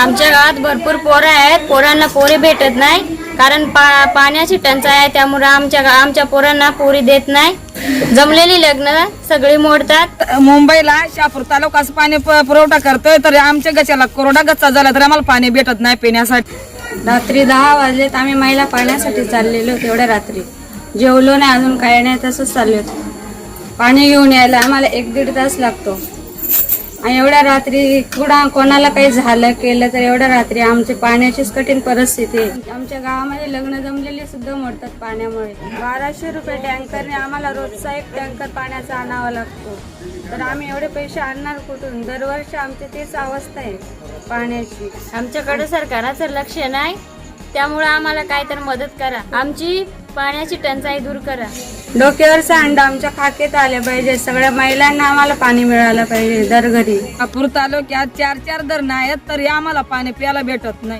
आमच्या गावात भरपूर पोरं आहेत. पोरांना पोरी भेटत नाही. कारण पा पाण्याची टंचाई आहे. त्यामुळे आमच्या गा- आमच्या पोरांना पोरी देत नाही. जमलेली लग्न सगळी मोडतात. मुंबईला शापूर तालुकाच पाणी प- पुरवठा करतोय. तर आमच्या गच्याला कोरडा गच्चा झाला तर आम्हाला पाणी भेटत नाही पिण्यासाठी. रात्री दहा वाजलेत. आम्ही महिला पाण्यासाठी चाललेलो तेवढ्या रात्री. जेवलो नाही अजून काही नाही तसंच चाललो होतो. पाणी घेऊन यायला आम्हाला एक दीड तास लागतो. एवढ्या रात्री कुणा कोणाला काही झालं केलं तर एवढ्या रात्री आमची पाण्याचीच कठीण परिस्थिती आहे. आमच्या गावामध्ये लग्न जमलेले सुद्धा मोडतात पाण्यामुळे. बाराशे रुपये टँकरने आम्हाला रोजचा एक टँकर पाण्याचा आणावा लागतो. तर आम्ही एवढे पैसे आणणार कुठून? दरवर्षी आमची तीच अवस्था आहे पाण्याची. आमच्याकडे सरकारचं लक्ष नाही त्यामुळे आम्हाला काय तर मदत करा. आमची पाण्याची टंचाई दूर करा. डोक्यावर सांड आमच्या खाकेत आले पाहिजे. सगळ्या महिलांना आम्हाला पाणी मिळालं पाहिजे. दर घरी शापूर तालुक्यात चार चार धरणं आहेत तरी आम्हाला पाणी प्यायला भेटत नाही.